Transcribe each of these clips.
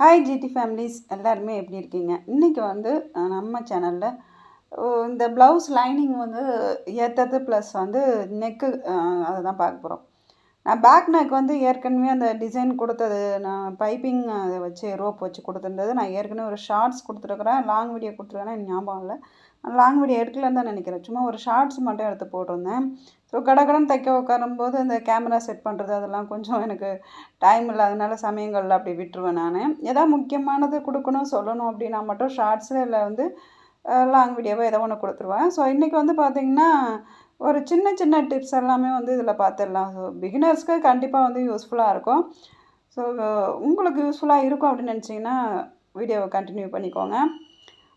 Hi GT families எல்லாருமே எப்படி இருக்கீங்க? இன்றைக்கி வந்து நம்ம சேனலில் இந்த ப்ளவுஸ் லைனிங் வந்து ஏற்றது ப்ளஸ் வந்து நெக்கு அதை தான் பார்க்க போகிறோம் நான் பேக் நெக் வந்து ஏற்கனவே அந்த டிசைன் கொடுத்தது நான் பைப்பிங் அதை வச்சு ரோப் வச்சு கொடுத்துருந்தது. நான் ஏற்கனவே ஒரு ஷார்ட்ஸ் கொடுத்துருக்குறேன். லாங் வீடியோ கொடுத்துருக்கேன் எனக்கு ஞாபகம் இல்லை. லாங் வீடியோ எடுக்கலன்னு தான் நினைக்கிறேன். சும்மா ஒரு ஷார்ட்ஸ் மட்டும் எடுத்து போட்டிருந்தேன். ஸோ கடகடன் தைக்க உட்காரும்போது அந்த கேமரா செட் பண்ணுறது அதெல்லாம் கொஞ்சம் எனக்கு டைம் இல்லாதனால சமயங்களில் அப்படி விட்டுருவேன் நான். எதாவது முக்கியமானது கொடுக்கணும் சொல்லணும் அப்படின்னா மட்டும் ஷார்ட்ஸில் இல்லை வந்து லாங் வீடியோவோ ஏதோ ஒன்று கொடுத்துருவேன். ஸோ இன்றைக்கி வந்து பார்த்திங்கன்னா ஒரு சின்ன சின்ன டிப்ஸ் எல்லாமே வந்து இதில் பார்த்துடலாம். ஸோ பிகினர்ஸ்க்கு கண்டிப்பாக வந்து யூஸ்ஃபுல்லாக இருக்கும். ஸோ உங்களுக்கு யூஸ்ஃபுல்லாக இருக்கும் அப்படின்னு நினச்சிங்கன்னா வீடியோவை கண்டினியூ பண்ணிக்கோங்க.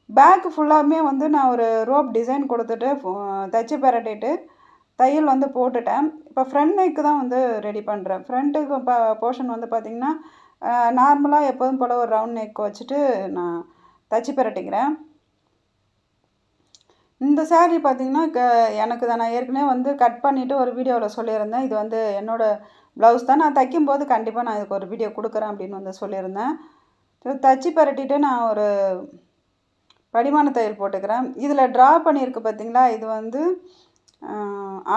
பேக் ஃபுல்லாகவே வந்து நான் ஒரு ரோப் டிசைன் கொடுத்துட்டு தைச்சி தச்சு பரட்டிட்டு தையல் வந்து போட்டுட்டேன். இப்போ ஃப்ரண்ட் நெக்கு தான் வந்து ரெடி பண்ணுறேன் ஃப்ரண்ட்டுக்கு இப்போ போர்ஷன் வந்து பார்த்திங்கன்னா நார்மலாக எப்போதும் போல் ஒரு ரவுண்ட் நெக் வச்சுட்டு நான் தச்சு பரட்டிக்கிறேன். இந்த சேரீ பார்த்தீங்கன்னா க எனக்கு தான். நான் ஏற்கனவே வந்து கட் பண்ணிவிட்டு ஒரு வீடியோவில் சொல்லியிருந்தேன். இது வந்து என்னோடய ப்ளவுஸ் தான். நான் தைக்கும்போது கண்டிப்பாக நான் இதுக்கு ஒரு வீடியோ கொடுக்குறேன் அப்படின்னு வந்து சொல்லியிருந்தேன். தச்சு பரட்டிட்டு நான் ஒரு படிமான தையல் போட்டுக்கிறேன். இதில் ட்ரா பண்ணியிருக்கு பார்த்தீங்களா இது வந்து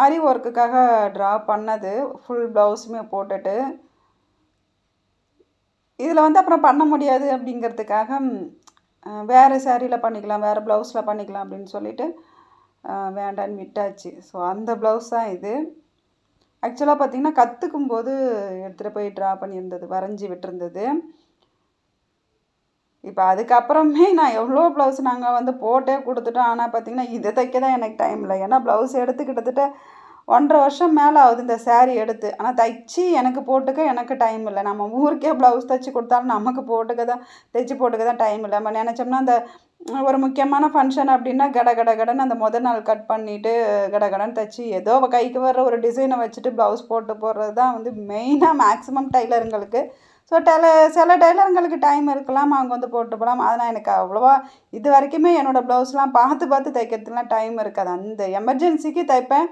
ஆரி ஒர்க்குக்காக ட்ரா பண்ணது. ஃபுல் ப்ளவுஸுமே போட்டுட்டு. இதில் வந்து அப்புறம் பண்ண முடியாது அப்படிங்கிறதுக்காக வேறு சேரீயில் பண்ணிக்கலாம் வேறு ப்ளவுஸில் பண்ணிக்கலாம் அப்படின்னு சொல்லிட்டு வேண்டான்னு விட்டாச்சு. ஸோ அந்த ப்ளவுஸ் தான் இது. ஆக்சுவலாக பார்த்தீங்கன்னா கற்றுக்கும் போது எடுத்துகிட்டு போய் ட்ரா பண்ணியிருந்தது வரைஞ்சி விட்டுருந்தது. இப்போ அதுக்கப்புறமே நான் எவ்வளோ ப்ளவுஸ் நாங்கள் வந்து போட்டே கொடுத்துட்டோம். ஆனால் பார்த்திங்கன்னா இதை தைக்க தான் எனக்கு டைம் இல்லை. ஏன்னா ப்ளவுஸ் எடுத்து கிட்டத்தட்ட ஒன்றரை வருஷம் மேலே ஆகுது இந்த saree எடுத்து. ஆனால் தைச்சி எனக்கு போட்டுக்க எனக்கு டைம் இல்லை. நம்ம ஊருக்கே ப்ளவுஸ் தைச்சி கொடுத்தாலும் நமக்கு போட்டுக்க தான் தைச்சி போட்டுக்க தான் டைம் இல்லை. நம்ம நினச்சோம்னா அந்த ஒரு முக்கியமான ஃபங்க்ஷன் அப்படின்னா கட கட கடன்னு அந்த முதல் நாள் கட் பண்ணிவிட்டு கட கடன்னு தைச்சி ஏதோ கைக்கு வர்ற ஒரு டிசைனை வச்சுட்டு ப்ளவுஸ் போட்டு போடுறது தான் வந்து மெயினாக மேக்ஸிமம் டைலருங்களுக்கு ஸோ டெல சில டெய்லருங்களுக்கு டைம் இருக்கலாம் அவங்க வந்து போட்டு போகலாம் அதனால் எனக்கு அவ்வளோவா இது வரைக்குமே என்னோடய ப்ளவுஸ்லாம் பார்த்து பார்த்து தைக்கிறதுக்குலாம் டைம் இருக்காது. அந்த எமர்ஜென்சிக்கு தைப்பேன்.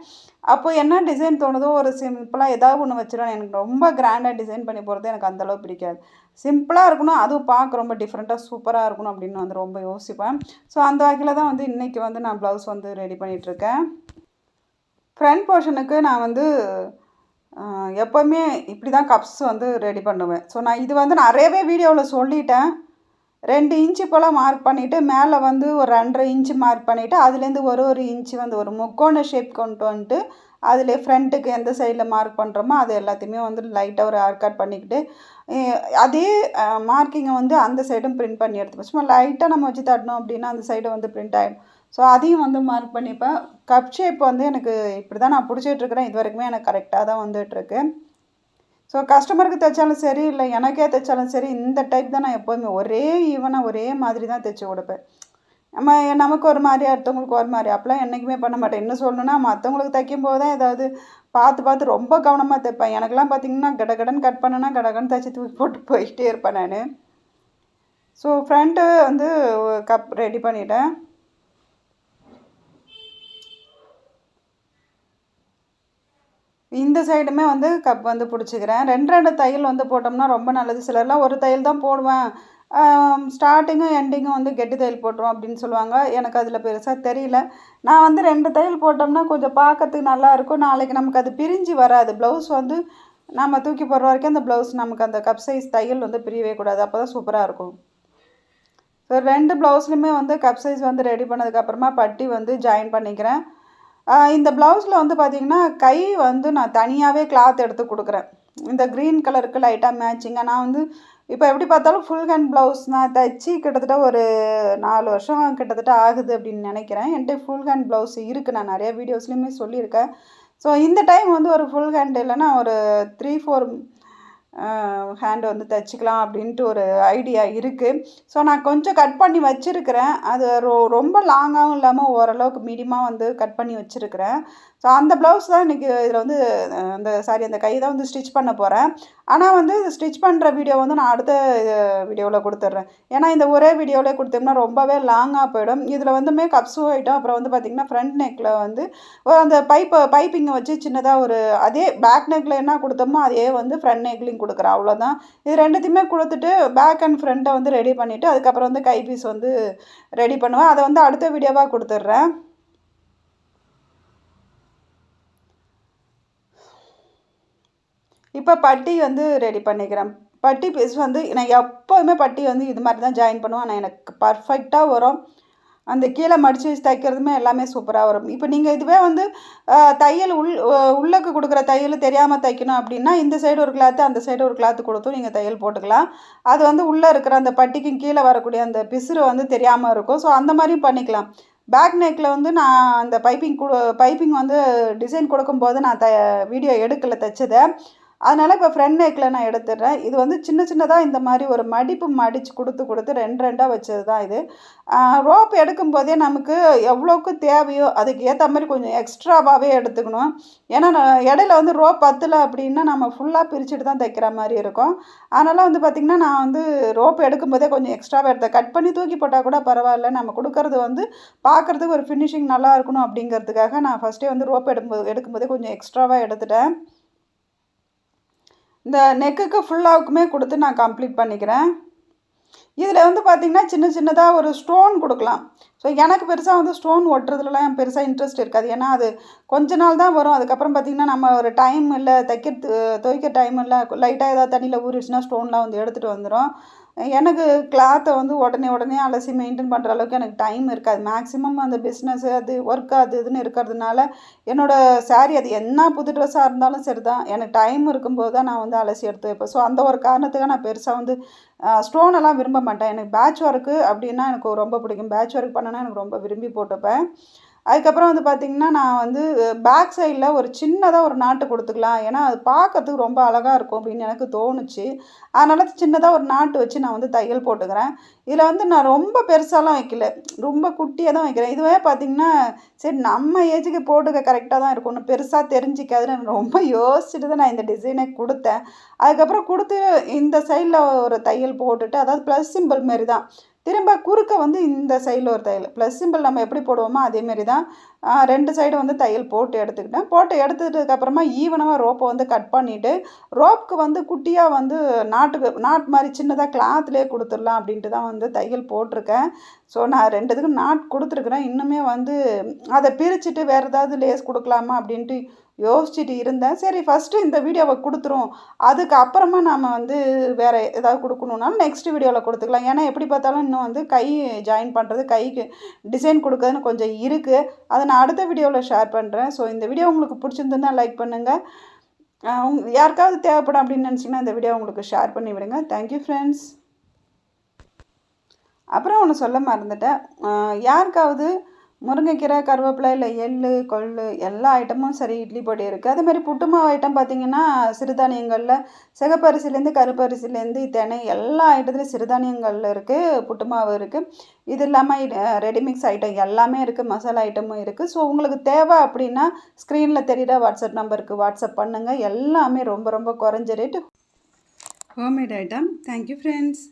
அப்போ என்ன டிசைன் தோணுதோ ஒரு சிம்பிளாக ஏதாவது ஒன்று வச்சிடணும். எனக்கு ரொம்ப கிராண்டாக டிசைன் பண்ணி போகிறது எனக்கு அந்தளவு பிடிக்காது. சிம்பிளாக இருக்கணும் அதுவும் பார்க்க ரொம்ப டிஃப்ரெண்ட்டாக சூப்பராக இருக்கணும் அப்படின்னு வந்து ரொம்ப யோசிப்பேன். ஸோ அந்த வகையில் தான் வந்து இன்றைக்கி வந்து நான் ப்ளவுஸ் வந்து ரெடி பண்ணிகிட்ருக்கேன் ஃப்ரண்ட் போர்ஷனுக்கு நான் வந்து எப்போவுமே இப்படி தான் கப்ஸ் வந்து ரெடி பண்ணுவேன். ஸோ நான் இது வந்து நிறையவே வீடியோவில் சொல்லிட்டேன். ரெண்டு இன்ச்சு போல் மார்க் பண்ணிவிட்டு மேலே வந்து ஒரு ரெண்டரை இன்ச்சு மார்க் பண்ணிவிட்டு அதுலேருந்து ஒரு ஒரு இன்ச்சு வந்து ஒரு முக்கோண ஷேப் கொண்டு வந்துட்டு அதில் ஃப்ரண்ட்டுக்கு எந்த சைடில் மார்க் பண்ணுறோமோ அது எல்லாத்தையுமே வந்து லைட்டாக ஒரு ஹேர் கட் பண்ணிக்கிட்டு அதே மார்க்கிங்கை வந்து அந்த சைடும் பிரிண்ட் பண்ணி எடுத்துப்போம் சும்மா லைட்டாக நம்ம வச்சு தட்டணும் அப்படின்னா அந்த சைடு வந்து பிரிண்ட் ஆகிடும் ஸோ அதையும் வந்து மார்க் பண்ணிப்பேன் கப் ஷேப் வந்து எனக்கு இப்படி தான் நான் பிடிச்சிட்ருக்கிறேன் இது வரைக்குமே எனக்கு கரெக்டாக தான் வந்துட்டுருக்கு ஸோ கஸ்டமருக்கு தைச்சாலும் சரி இல்லை எனக்கே தைச்சாலும் சரி இந்த டைப் தான் நான் எப்போதுமே ஒரே ஈவனாக ஒரே மாதிரி தான் தைச்சி கொடுப்பேன். நம்ம நமக்கு ஒரு மாதிரி அடுத்தவங்களுக்கு ஒரு மாதிரி அப்போலாம் என்றைக்குமே பண்ண மாட்டேன். இன்னும் சொல்லணும்னா மற்றவங்களுக்கு தைக்கும் போது தான் ஏதாவது பார்த்து பார்த்து ரொம்ப கவனமாக தைப்பேன். எனக்கெல்லாம் பார்த்தீங்கன்னா கடகடன் கட் பண்ணனா கடகடன் தைச்சி தூக்கி போட்டு போயிட்டே இருப்பேன் நான். ஸோ ஃப்ரண்ட்டு வந்து கப் ரெடி பண்ணிட்டேன். இந்த சைடுமே வந்து கப் வந்து பிடிச்சிக்கிறேன். ரெண்டு ரெண்டு தையல் வந்து போட்டோம்னா ரொம்ப நல்லது. சிலர்லாம் ஒரு தையல் தான் போடுவேன். ஸ்டார்டிங்கும் எண்டிங்கும் வந்து கெட்டி தையல் போட்டுருவோம் அப்படின்னு சொல்லுவாங்க. எனக்கு அதில் பெருசாக தெரியல. நான் வந்து ரெண்டு தையல் போட்டோம்னா கொஞ்சம் பார்க்கறதுக்கு நல்லாயிருக்கும் நாளைக்கு நமக்கு அது பிரிஞ்சு வராது. ப்ளவுஸ் வந்து நம்ம தூக்கி போடுற வரைக்கும் அந்த ப்ளவுஸ் நமக்கு அந்த கப் சைஸ் தையல் வந்து பிரியவே கூடாது. அப்போ தான் சூப்பராக இருக்கும். ஸோ ரெண்டு ப்ளவுஸ்லையுமே வந்து கப் சைஸ் வந்து ரெடி பண்ணதுக்கப்புறமா பட்டி வந்து ஜாயின் பண்ணிக்கிறேன். இந்த ப்ளவுஸில் வந்து பார்த்திங்கன்னா கை வந்து நான் தனியாகவே கிளாத் எடுத்து கொடுக்குறேன். இந்த க்ரீன் கலருக்கு லைட்டாக மேட்சிங்காக நான் வந்து இப்போ எப்படி பார்த்தாலும் ஃபுல் ஹேண்ட் ப்ளவுஸ் நான் தைச்சி கிட்டத்தட்ட ஒரு நாலு வருஷம் கிட்டத்தட்ட ஆகுது அப்படின்னு நினைக்கிறேன். என்கிட்ட ஃபுல் ஹேண்ட் ப்ளவுஸ் இருக்குது நான் நிறைய வீடியோஸ்லையுமே சொல்லியிருக்கேன். ஸோ இந்த டைம் வந்து ஒரு ஃபுல் ஹேண்ட் இல்லைன்னா ஒரு த்ரீ ஃபோர் ஹேண்ட் வந்து தைச்சிக்கலாம் அப்படின்ட்டு ஒரு ஐடியா இருக்குது ஸோ நான் கொஞ்சம் கட் பண்ணி வச்சுருக்கிறேன். அது ரொ ரொம்ப லாங்காகவும் இல்லாமல் ஓரளவுக்கு மீடியமாக வந்து கட் பண்ணி வச்சுருக்கிறேன். ஸோ அந்த ப்ளவுஸ் தான் இன்றைக்கி இதில் வந்து அந்த சாரி அந்த கை தான் வந்து ஸ்டிச் பண்ண போகிறேன் ஆனால் வந்து ஸ்டிச் பண்ணுற வீடியோ வந்து நான் அடுத்த வீடியோவில் கொடுத்துட்றேன் ஏன்னா இந்த ஒரே வீடியோவிலே கொடுத்தோம்னா ரொம்பவே லாங்காக போயிடும். இதில் வந்துமே கப்ஸும் ஐட்டம் அப்புறம் வந்து பார்த்திங்கன்னா ஃப்ரண்ட் நெக்கில் வந்து அந்த பைப்பை பைப்பிங்கை வச்சு சின்னதாக ஒரு அதே பேக் நெக்கில் என்ன கொடுத்தோமோ அதே வந்து ஃப்ரண்ட் நெக்லையும் கொடுக்குறேன். அவ்வளோதான் இது ரெண்டுத்தையுமே கொடுத்துட்டு பேக் அண்ட் ஃப்ரண்ட்டை வந்து ரெடி பண்ணிவிட்டு அதுக்கப்புறம் வந்து கை பீஸ் வந்து ரெடி பண்ணுவேன். அதை வந்து அடுத்த வீடியோவாக கொடுத்துட்றேன் இப்போ பட்டி வந்து ரெடி பண்ணிக்கிறேன். பட்டி பீஸ் வந்து நான் எப்போதுமே பட்டி வந்து இது மாதிரி தான் ஜாயின் பண்ணுவேன். ஆனால் எனக்கு பர்ஃபெக்டாக வரும். அந்த கீழே மடித்து வச்சு தைக்கிறதுமே எல்லாமே சூப்பராக வரும். இப்போ நீங்கள் இதுவே வந்து தையல் உள் உள்ளக்கு கொடுக்குற தையல் தெரியாமல் தைக்கணும் அப்படின்னா இந்த சைடு ஒரு கிளாத்து அந்த சைடு ஒரு கிளாத்து கொடுத்தும் நீங்கள் தையல் போட்டுக்கலாம். அது வந்து உள்ளே இருக்கிற அந்த பட்டிக்கும் கீழே வரக்கூடிய அந்த பிசுறு வந்து தெரியாமல் இருக்கும். ஸோ அந்த மாதிரியும் பண்ணிக்கலாம். பேக் நெக்கில் வந்து நான் அந்த பைப்பிங் கொடு பைப்பிங் வந்து டிசைன் கொடுக்கும்போது நான் த வீடியோ எடுக்கலை தைச்சதை. அதனால் இப்போ ஃப்ரண்ட் நெக்கில் நான் எடுத்துடுறேன். இது வந்து சின்ன சின்னதாக இந்த மாதிரி ஒரு மடிப்பு மடித்து கொடுத்து கொடுத்து ரெண்டு ரெண்டாக வச்சது தான் இது ரோப் எடுக்கும்போதே நமக்கு எவ்வளோக்கு தேவையோ அதுக்கு ஏற்ற மாதிரி கொஞ்சம் எக்ஸ்ட்ராவாகவே எடுத்துக்கணும். ஏன்னா நான் இடையில வந்து ரோப் பத்தலை அப்படின்னா நம்ம ஃபுல்லாக பிரிச்சுட்டு தான் தைக்கிற மாதிரி இருக்கும். அதனால் வந்து பார்த்திங்கன்னா நான் வந்து ரோப் எடுக்கும்போதே கொஞ்சம் எக்ஸ்ட்ராவாக எடுத்தேன். கட் பண்ணி தூக்கி போட்டால் கூட பரவாயில்ல. நம்ம கொடுக்கறது வந்து பார்க்குறதுக்கு ஒரு ஃபினிஷிங் நல்லா இருக்கணும் அப்படிங்கிறதுக்காக நான் ஃபஸ்ட்டே வந்து ரோப் எடுக்கும்போது எடுக்கும்போதே கொஞ்சம் எக்ஸ்ட்ராவாக எடுத்துட்டேன். இந்த நெக்குக்கு ஃபுல்லாவுக்குமே கொடுத்து நான் கம்ப்ளீட் பண்ணிக்கிறேன். இதில் வந்து பார்த்திங்கன்னா சின்ன சின்னதாக ஒரு ஸ்டோன் கொடுக்கலாம். ஸோ எனக்கு பெருசாக வந்து ஸ்டோன் ஒட்டுறதுலலாம் பெருசாக இன்ட்ரெஸ்ட் இருக்காது. ஏன்னா அது கொஞ்ச நாள் தான் வரும். அதுக்கப்புறம் பார்த்திங்கன்னா நம்ம ஒரு டைம் இல்லை தைக்கிறது துவைக்க டைம் இல்லை லைட்டாக ஏதாவது தண்ணியில் ஊறிடுச்சுன்னா ஸ்டோன்லாம் வந்து எடுத்துகிட்டு வந்துடும் எனக்கு கிளாத்தை வந்து உடனே உடனே அலசி மெயின்டைன் பண்ணுற அளவுக்கு எனக்கு டைம் இருக்காது. மேக்ஸிமம் அந்த பிஸ்னஸ் அது ஒர்க் அது இதுன்னு இருக்கிறதுனால என்னோடய சாரீ அது என்ன புது ட்ரெஸ்ஸாக இருந்தாலும் சரி தான் எனக்கு டைம் இருக்கும்போது தான் நான் வந்து அலசி எடுத்து வைப்பேன். ஸோ அந்த ஒரு காரணத்துக்காக நான் பெருசாக வந்து ஸ்டோன் எல்லாம் விரும்ப மாட்டேன். எனக்கு பேட்ச் ஒர்க்கு அப்படின்னா எனக்கு ரொம்ப பிடிக்கும். பேட்ச் ஒர்க் பண்ணனா எனக்கு ரொம்ப விரும்பி போட்டுப்பேன். அதுக்கப்புறம் வந்து பார்த்திங்கன்னா நான் வந்து பேக் சைடில் ஒரு சின்னதாக ஒரு நாட்டு கொடுத்துக்கலாம். ஏன்னா அது பார்க்கறதுக்கு ரொம்ப அழகாக இருக்கும் அப்படின்னு எனக்கு தோணுச்சு. அதனால் சின்னதாக ஒரு நாட்டு வச்சு நான் வந்து தையல் போட்டுக்கிறேன். இதில் வந்து நான் ரொம்ப பெருசாலாம் வைக்கல. ரொம்ப குட்டியாக தான் வைக்கிறேன். இதுவே பார்த்திங்கன்னா சரி நம்ம ஏஜுக்கு போட்டுக்க கரெக்டாக தான் இருக்கும். ஒன்றும் பெருசாக தெரிஞ்சிக்காதுன்னு ரொம்ப யோசிச்சுட்டு தான் நான் இந்த டிசைனை கொடுத்தேன். அதுக்கப்புறம் கொடுத்து இந்த சைடில் ஒரு தையல் போட்டுட்டு அதாவது ப்ளஸ் சிம்பிள் மாரி தான். திரும்ப குறுக்க வந்து இந்த சைடில் ஒரு தையல் ப்ளஸ் சிம்பிள் நம்ம எப்படி போடுவோமோ அதேமாரி தான் ரெண்டு சைடும் வந்து தையல் போட்டு எடுத்துக்கிட்டேன். போட்டு எடுத்துட்டதுக்கப்புறமா ஈவனமாக ரோப்பை வந்து கட் பண்ணிவிட்டு ரோப்புக்கு வந்து குட்டியாக வந்து நாட்டுக்கு நாட் மாதிரி சின்னதாக கிளாத்லேயே கொடுத்துடலாம் அப்படின்ட்டு தான் வந்து தையல் போட்டிருக்கேன். ஸோ நான் ரெண்டுத்துக்கும் நாட் கொடுத்துருக்குறேன். இன்னுமே வந்து அதை பிரிச்சுட்டு வேறு ஏதாவது லேஸ் கொடுக்கலாமா அப்படின்ட்டு யோசிச்சுட்டு இருந்தேன். சரி ஃபஸ்ட்டு இந்த வீடியோவை கொடுத்துரும் அதுக்கு அப்புறமா நாம் வந்து வேறு ஏதாவது கொடுக்கணுன்னாலும் நெக்ஸ்ட் வீடியோவில் கொடுத்துக்கலாம். ஏன்னா எப்படி பார்த்தாலும் இன்னும் வந்து கை ஜாயின் பண்ணுறது கைக்கு டிசைன் கொடுக்கறதுன்னு கொஞ்சம் இருக்குது அதை நான் நான் அடுத்த வீடியோவில் ஷேர் பண்ணுறேன் ஸோ இந்த வீடியோ உங்களுக்கு பிடிச்சிருந்துன்னா லைக் பண்ணுங்கள் உங் யாருக்காவது தேவைப்படும் அப்படின்னு நினச்சிங்கன்னா இந்த வீடியோ உங்களுக்கு ஷேர் பண்ணி விடுங்க. தேங்க்யூ ஃப்ரெண்ட்ஸ் அப்புறம் ஒன்று சொல்ல மறந்துட்டேன். யாருக்காவது முருங்கைக்கீரை கருவேப்பிலை இல்லை எள்ளு கொள்ளு எல்லா ஐட்டமும் சரி இட்லி பொடி இருக்குது அதே மாதிரி ஐட்டம் பார்த்திங்கன்னா சிறுதானியங்களில் சிகப்பரிசிலேருந்து கருப்பரிசிலேருந்து தினை எல்லா ஐட்டத்துலையும் சிறுதானியங்கள் இருக்குது புட்டுமாவு இருக்குது இது இல்லாமல் ரெடிமிக்ஸ் ஐட்டம் எல்லாமே இருக்குது மசாலா ஐட்டமும் இருக்குது ஸோ உங்களுக்கு தேவை அப்படின்னா ஸ்க்ரீனில் தெரியுற வாட்ஸ்அப் நம்பருக்கு வாட்ஸ்அப் பண்ணுங்கள் எல்லாமே ரொம்ப ரொம்ப குறைஞ்ச rate homemade item thank you friends